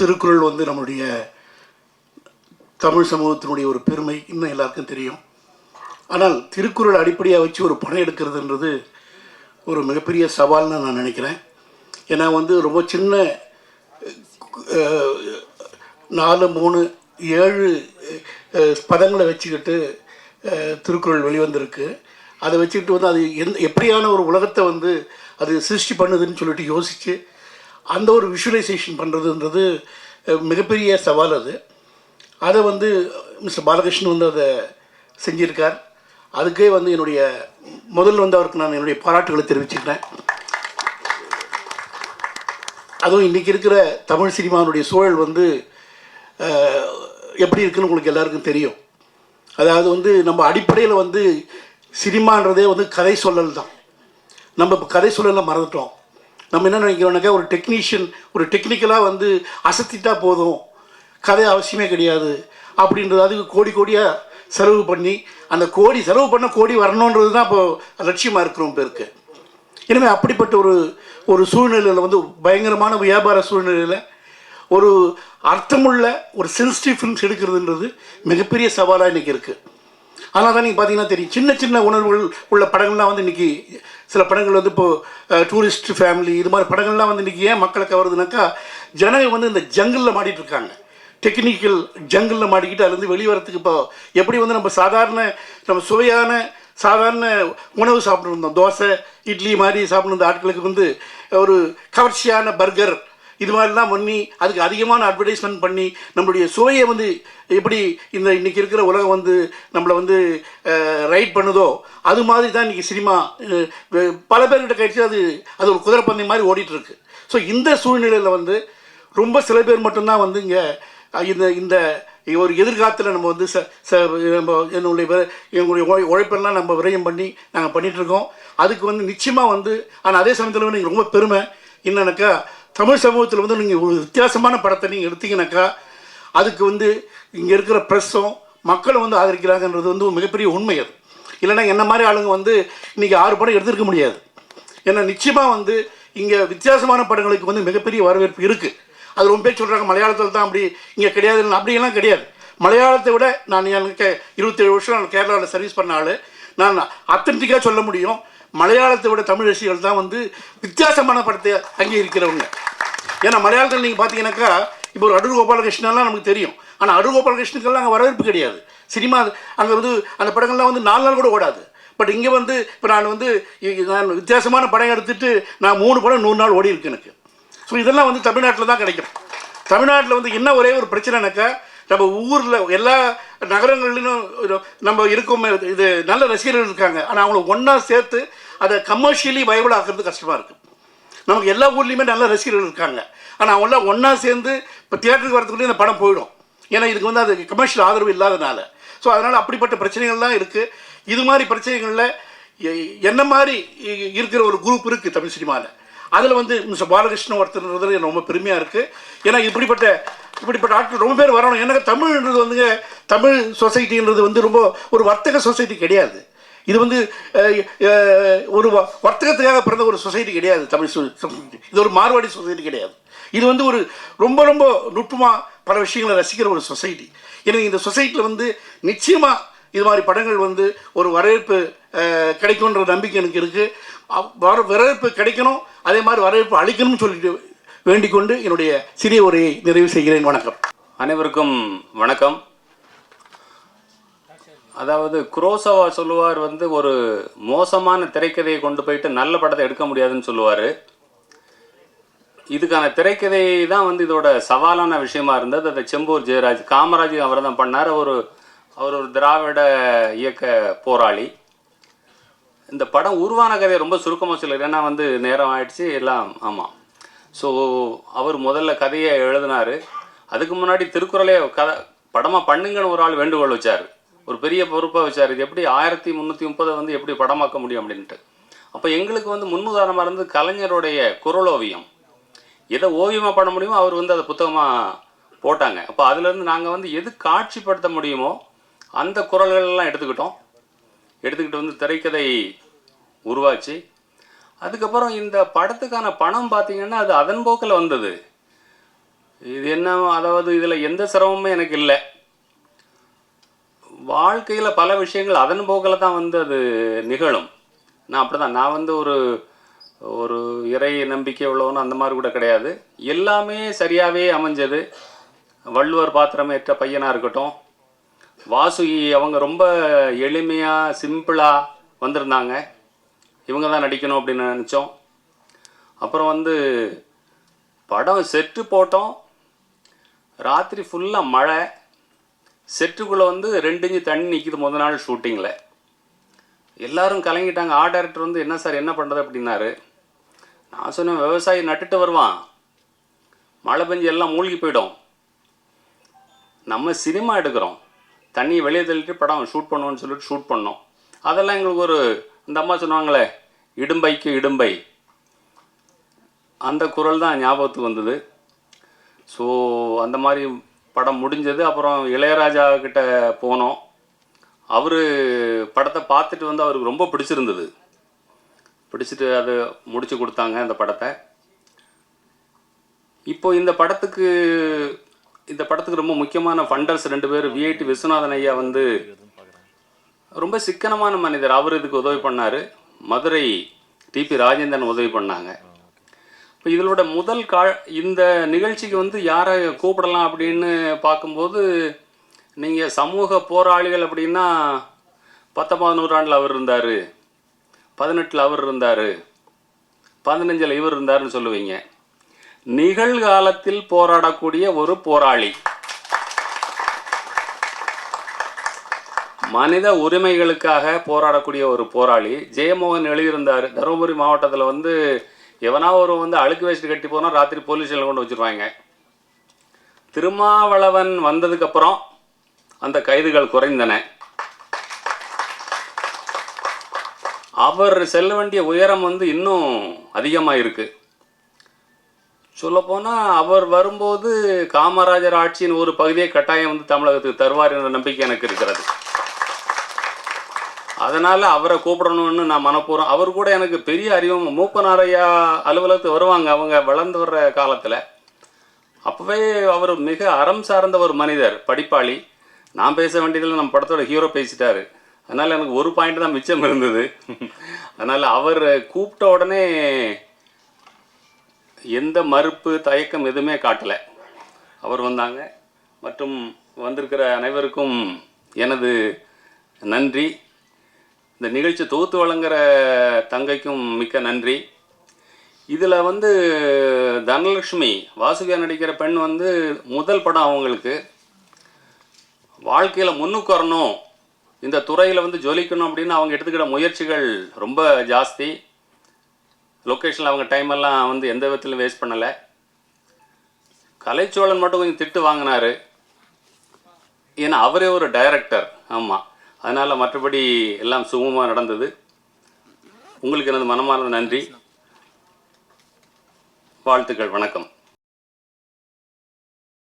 திருக்குறள் வந்து நம்முடைய தமிழ் சமூகத்தினுடைய ஒரு பெருமை இன்னும் எல்லாருக்கும் தெரியும். ஆனால் திருக்குறள் அடிப்படையாக வச்சு ஒரு படம் எடுக்கிறதுன்றது ஒரு மிகப்பெரிய சவால்னு நான் நினைக்கிறேன். ஏன்னா வந்து ரொம்ப சின்ன நாலு மூணு ஏழு பதங்களை வச்சுக்கிட்டு திருக்குறள் வெளிவந்திருக்கு. அதை வச்சுக்கிட்டு வந்து அது எந்த எப்படியான ஒரு உலகத்தை வந்து அது சிருஷ்டி பண்ணுதுன்னு சொல்லிட்டு யோசித்து அந்த ஒரு விஷுவலைசேஷன் பண்ணுறதுன்றது மிகப்பெரிய சவால் அது. அதை வந்து மிஸ்டர் பாலகிருஷ்ணன் வந்து அதை செஞ்சிருக்கார். அதுக்கே வந்து என்னுடைய முதல்ல வந்து அவருக்கு நான் என்னுடைய பாராட்டுகளை தெரிவிச்சுக்கிறேன். அதுவும் இன்றைக்கி இருக்கிற தமிழ் சினிமாவுடைய சூழல் வந்து எப்படி இருக்குன்னு உங்களுக்கு எல்லாருக்கும் தெரியும். அதாவது வந்து நம்ம அடிப்படையில் வந்து சினிமான்றதே வந்து கதை சொல்லல் தான் நம்ம இப்போ கதை சொல்லலை மறந்துட்டோம். நம்ம என்ன நினைக்கிறோம்னாக்கா ஒரு டெக்னீஷியன் ஒரு டெக்னிக்கலாக வந்து அசத்திட்டா போதும். கதை அவசியமே கிடையாது. அப்படின்றது அதுக்கு கோடி கோடியாக செலவு பண்ணி அந்த கோடி செலவு பண்ண கோடி வரணுன்றது தான் இப்போ லட்சியமாக இருக்கிறோம் பேருக்கு. எனவே அப்படிப்பட்ட ஒரு ஒரு சூழ்நிலையில் வந்து பயங்கரமான வியாபார சூழ்நிலையில் ஒரு அர்த்தமுள்ள ஒரு சென்சிட்டிவ் ஃபிலிம்ஸ் எடுக்கிறதுன்றது மிகப்பெரிய சவாலாக இன்றைக்கி இருக்குது அதனால தான் நீங்கள் பார்த்தீங்கன்னா தெரியும். சின்ன சின்ன உணர்வுகள் உள்ள படங்கள்லாம் வந்து இன்றைக்கி சில படங்கள் வந்து இப்போது டூரிஸ்ட் ஃபேமிலி இது மாதிரி படங்கள்லாம் வந்து இன்றைக்கி ஏன் மக்களை கவருதுனாக்கா ஜனங்கள் வந்து இந்த ஜங்கிளில் மாட்டிட்டு இருக்காங்க. டெக்னிக்கல் ஜங்கிளில் மாட்டிக்கிட்டு அதுலேருந்து வெளியே வரத்துக்கு இப்போ எப்படி வந்து நம்ம சாதாரண நம்ம சுவையான சாதாரண உணவு சாப்பிட்ருந்தோம் தோசை இட்லி மாதிரி சாப்பிட்ருந்த ஆட்களுக்கு வந்து ஒரு கவர்ச்சியான பர்கர் இது மாதிரிலாம் பண்ணி அதுக்கு அதிகமான அட்வர்டைஸ்மெண்ட் பண்ணி நம்மளுடைய சுவையை வந்து எப்படி இந்த இன்றைக்கி இருக்கிற உலகம் வந்து நம்மளை வந்து ரைட் பண்ணுதோ அது மாதிரி தான் இன்றைக்கி சினிமா பல பேர்கிட்ட கழிச்சு அது அது ஒரு குதிரைப்பந்தயம் மாதிரி ஓடிட்டுருக்கு. ஸோ இந்த சூழ்நிலையில் வந்து ரொம்ப சில பேர் மட்டும்தான் வந்து இங்கே இந்த இந்த ஒரு எதிர்காலத்தில் நம்ம வந்து ச ச நம்ம என்னுடைய எங்களுடைய உழைப்பெல்லாம் நம்ம விரயம் பண்ணி நாங்கள் பண்ணிகிட்ருக்கோம் அதுக்கு வந்து நிச்சயமாக வந்து ஆனால் அதே சமயத்தில் வந்து நீங்கள் ரொம்ப பெருமை. என்னன்னாக்கா தமிழ் சமூகத்தில் வந்து நீங்கள் ஒரு வித்தியாசமான படத்தை நீங்கள் எடுத்தீங்கன்னாக்கா அதுக்கு வந்து இங்கே இருக்கிற ப்ரெஸ்ஸும் மக்களும் வந்து ஆதரிக்கிறாங்கன்றது வந்து மிகப்பெரிய உண்மை அது. இல்லைன்னா என்ன மாதிரி ஆளுங்க வந்து இன்றைக்கி ஆறு படம் எடுத்திருக்க முடியாது. ஏன்னா நிச்சயமாக வந்து இங்கே வித்தியாசமான படங்களுக்கு வந்து மிகப்பெரிய வரவேற்பு இருக்குது அது ரொம்ப பேர் சொல்கிறாங்க மலையாளத்தில் தான் அப்படி இங்கே கிடையாது. அப்படியெல்லாம் கிடையாது. மலையாளத்தை விட நான் எனக்கு இருபத்தேழு வருஷம் நான் கேரளாவில் சர்வீஸ் பண்ண ஆள். நான் அத்தன்டிக்காக சொல்ல முடியும். மலையாளத்தை விட தமிழ் ரசிகர்கள் தான் வந்து வித்தியாசமான படத்தை அங்கீகரிக்கிறவங்க. ஏன்னா மலையாளத்தில் நீங்கள் பார்த்தீங்கன்னாக்கா இப்போ ஒரு அடூர் கோபாலகிருஷ்ணன்லாம் நமக்கு தெரியும். ஆனால் அடூர் கோபாலகிருஷ்ணனுக்கெல்லாம் அங்கே வரவேற்பு கிடையாது. சினிமா அங்கே வந்து அந்த படங்கள்லாம் வந்து நாலு நாள் கூட ஓடாது. பட் இங்கே வந்து இப்போ நான் வந்து நான் வித்தியாசமான படம் எடுத்துட்டு நான் மூணு படம் நூறு நாள் ஓடி இருக்கு எனக்கு. ஸோ இதெல்லாம் வந்து தமிழ்நாட்டில் தான் கிடைக்கும். தமிழ்நாட்டில் வந்து என்ன ஒரே ஒரு பிரச்சனைனாக்கா நம்ம ஊரில் எல்லா நகரங்கள்லையும் நம்ம இருக்கும் இது நல்ல ரசிகர்கள் இருக்காங்க. ஆனால் அவங்கள ஒன்றா சேர்த்து அதை கமர்ஷியலி வயபிள் ஆக்குறது கஷ்டமாக இருக்குது நமக்கு எல்லா ஊர்லேயுமே நல்ல ரசிகர்கள் இருக்காங்க. ஆனால் அவங்களாம் ஒன்றா சேர்ந்து இப்போ தியேட்டருக்கு வரதுக்குள்ளே இந்த படம் போயிடும். ஏன்னா இதுக்கு வந்து அது கமர்ஷியல் ஆதரவு இல்லாதனால. ஸோ அதனால் அப்படிப்பட்ட பிரச்சனைகள்லாம் இருக்குது இது மாதிரி பிரச்சனைகளில் எ- என்ன மாதிரி இருக்கிற ஒரு குரூப் இருக்குது தமிழ் சினிமாவில் அதில் வந்து மிஸ்டர் பாலகிருஷ்ணன் ஒருத்தர்ன்றது எனக்கு ரொம்ப பெருமையாக இருக்குது ஏன்னா இப்படிப்பட்ட இப்படிப்பட்ட ஆட்கள் ரொம்ப பேர் வரணும். எனக்கு தமிழ்ன்றது வந்துங்க தமிழ் சொசைட்டின்றது வந்து ரொம்ப ஒரு வர்த்தக சொசைட்டி கிடையாது. இது வந்து ஒரு வ- வர்த்தகத்துக்காக பிறந்த ஒரு சொசைட்டி கிடையாது தமிழ் சொசைட்டி இது ஒரு மார்வாடி சொசைட்டி கிடையாது. இது வந்து ஒரு ரொம்ப ரொம்ப நுட்பமாக பல விஷயங்களை ரசிக்கிற ஒரு சொசைட்டி. எனக்கு இந்த சொசைட்டியில் வந்து நிச்சயமாக இது மாதிரி படங்கள் வந்து ஒரு வரவேற்பு கிடைக்கும்ன்ற கிடைக்குன்ற நம்பிக்கை எனக்கு இருக்குது வரவேற்பு கிடைக்கணும் அதே மாதிரி வரவேற்பு அளிக்கணும்னு சொல்லிட்டு வேண்டிக் கொண்டு என்னுடைய சிறிய உரையை நிறைவு செய்கிறேன். வணக்கம். அனைவருக்கும் வணக்கம். அதாவது குரோசவா சொல்லுவார் வந்து ஒரு மோசமான திரைக்கதையை கொண்டு போயிட்டு நல்ல படத்தை எடுக்க முடியாதுன்னு சொல்லுவார். இதுக்கான திரைக்கதை தான் வந்து இதோட சவாலான விஷயமா இருந்தது. அதை செம்பூர் ஜெயராஜ் காமராஜ் அவர் தான் பண்ணார். ஒரு அவர் ஒரு திராவிட இயக்க போராளி. இந்த படம் உருவான கதையை ரொம்ப சுருக்கமாக சொல்லுறேன் ஏன்னா வந்து நேரம் ஆயிடுச்சு. எல்லாம் ஆமாம் ஸோ அவர் முதல்ல கதையை எழுதினார். அதுக்கு முன்னாடி திருக்குறளே கதை படமாக பண்ணுங்கன்னு ஒரு ஆள் வேண்டுகோள் வச்சார். ஒரு பெரிய பொறுப்பாக வச்சார் இது எப்படி ஆயிரத்தி முந்நூற்றி முப்பதை வந்து எப்படி படமாக்க முடியும் அப்படின்ட்டு. அப்போ எங்களுக்கு வந்து முன்னுதாரணமாக இருந்து கலைஞருடைய குரலோவியம் எதை ஓவியமாக பண்ண முடியுமோ அவர் வந்து அதை புத்தகமாக போட்டாங்க. அப்போ அதுலேருந்து நாங்கள் வந்து எது காட்சிப்படுத்த முடியுமோ அந்த குரல்கள்லாம் எடுத்துக்கிட்டோம். எடுத்துக்கிட்டு வந்து திரைக்கதை உருவாச்சு. அதுக்கப்புறம் இந்த படத்துக்கான பணம் பார்த்திங்கன்னா அது அதன் போக்கில் வந்தது. இது என்ன அதாவது இதில் எந்த சிரமமும் எனக்கு இல்லை. வாழ்க்கையில் பல விஷயங்கள் அதன் போக்கில் தான் வந்து அது நிகழும். நான் அப்படி தான் நான் வந்து ஒரு ஒரு இறை நம்பிக்கை உள்ளவனும் அந்த மாதிரி கூட கிடையாது. எல்லாமே சரியாகவே அமைஞ்சது. வள்ளுவர் பாத்திரமேற்ற பையனாக இருக்கட்டும். வாசுகி அவங்க ரொம்ப எளிமையாக சிம்பிளாக வந்திருந்தாங்க. இவங்க தான் நடிக்கணும் அப்படின்னு நினச்சோம். அப்புறம் வந்து படம் செட்டு போட்டோம். ராத்திரி ஃபுல்லாக மழை. செட்டுக்குள்ளே வந்து ரெண்டு இன்ச்சு தண்ணி நிற்கிது முத நாள் ஷூட்டிங்கில் எல்லாரும் கலங்கிட்டாங்க. ஆர்ட் டேரக்டர் வந்து என்ன சார் என்ன பண்ணுறது அப்படின்னாரு. நான் சொன்னேன் விவசாயி நட்டுட்டு வருவான். மழை பெஞ்சு எல்லாம் மூழ்கி போயிடும். நம்ம சினிமா எடுக்கிறோம். தண்ணியை வெளியே தள்ளிட்டு படம் ஷூட் பண்ணுவோம்னு சொல்லிட்டு ஷூட் பண்ணோம். அதெல்லாம் எங்களுக்கு ஒரு இந்த அம்மா சொன்னாங்களே இடும்பைக்கு இடும்பை. அந்த குரல் தான் ஞாபகத்துக்கு வந்தது. ஸோ அந்த மாதிரி படம் முடிஞ்சது. அப்புறம் இளையராஜா கிட்ட போனோம். அவர் படத்தை பார்த்துட்டு வந்து அவருக்கு ரொம்ப பிடிச்சிருந்தது. பிடிச்சிட்டு அது முடிச்சு கொடுத்தாங்க அந்த படத்தை. இப்போ இந்த படத்துக்கு இந்த படத்துக்கு ரொம்ப முக்கியமான ஃபண்டர்ஸ் ரெண்டு பேர் விஐடி விஸ்வநாதன் ஐயா வந்து ரொம்ப சிக்கனமான மனிதர். அவர் இதுக்கு உதவி பண்ணார். மதுரை டிபி ராஜேந்திரன் உதவி பண்ணாங்க. இப்போ இதனோட முதல் கா இந்த நிகழ்ச்சிக்கு வந்து யாரை கூப்பிடலாம் அப்படின்னு பார்க்கும்போது நீங்கள் சமூக போராளிகள் அப்படின்னா பத்தொன்பது நூற்றாண்டில் அவர் இருந்தார். பதினெட்டில் அவர் இருந்தார். பதினஞ்சில் இவர் இருந்தாருன்னு சொல்லுவீங்க. நிகழ்காலத்தில் போராடக்கூடிய ஒரு போராளி. மனித உரிமைகளுக்காக போராடக்கூடிய ஒரு போராளி. ஜெயமோகன் எழுதியிருந்தார். தருமபுரி மாவட்டத்தில் வந்து எவனா ஒரு வந்து அழுக்கு வேஸ்ட் கட்டி போனால் ராத்திரி போலீஸ் ஸ்டேஷனில் கொண்டு வச்சுருவாங்க. திருமாவளவன் வந்ததுக்கப்புறம் அந்த கைதுகள் குறைந்தன. அவர் செல்ல வேண்டிய உயரம் வந்து இன்னும் அதிகமாக இருக்குது சொல்லப்போனால் அவர் வரும்போது காமராஜர் ஆட்சியின் ஒரு பகுதியை கட்டாயம் வந்து தமிழகத்துக்கு தருவார் என்ற நம்பிக்கை எனக்கு இருக்கிறது. அதனால் அவரை கூப்பிடணும்னு நான் மனப்பூர்வம். அவர் கூட எனக்கு பெரிய அறிவும் மூப்பனாரையா அலுவலகத்துக்கு வருவாங்க அவங்க வளர்ந்து வர்ற காலத்தில். அப்போவே அவர் மிக அறம் சார்ந்த ஒரு மனிதர் படிப்பாளி. நான் பேச வேண்டியதில் நம்ம படத்தோட ஹீரோ பேசிட்டாரு. அதனால் எனக்கு ஒரு பாயிண்ட் தான் மிச்சம் இருந்தது. அதனால் அவர் கூப்பிட்ட உடனே எந்த மறுப்பு தயக்கம் எதுவுமே காட்டலை. அவர் வந்தாங்க. மற்றும் வந்திருக்கிற அனைவருக்கும் எனது நன்றி. இந்த நிகழ்ச்சி தொகுத்து வழங்குற தங்கைக்கும் மிக்க நன்றி. இதில் வந்து தனலட்சுமி வாசுகியா நடிக்கிற பெண் வந்து முதல் படம் அவங்களுக்கு. வாழ்க்கையில் முன்னுக்கு வரணும். இந்த துறையில் வந்து ஜொலிக்கணும் அப்படின்னு அவங்க எடுத்துக்கிற முயற்சிகள் ரொம்ப ஜாஸ்தி. லொக்கேஷனில் அவங்க டைம் எல்லாம் வந்து எந்த விதத்திலும் வேஸ்ட் பண்ணலை. கலைச்சோழன் மட்டும் கொஞ்சம் திட்டு வாங்கினாரு. ஏன்னா அவரே ஒரு டைரக்டர் ஆமாம் அதனால் மற்றபடி எல்லாம் சுமூகமாக நடந்தது. உங்களுக்கு எனது மனமார்ந்த நன்றி. வாழ்த்துக்கள் வணக்கம்.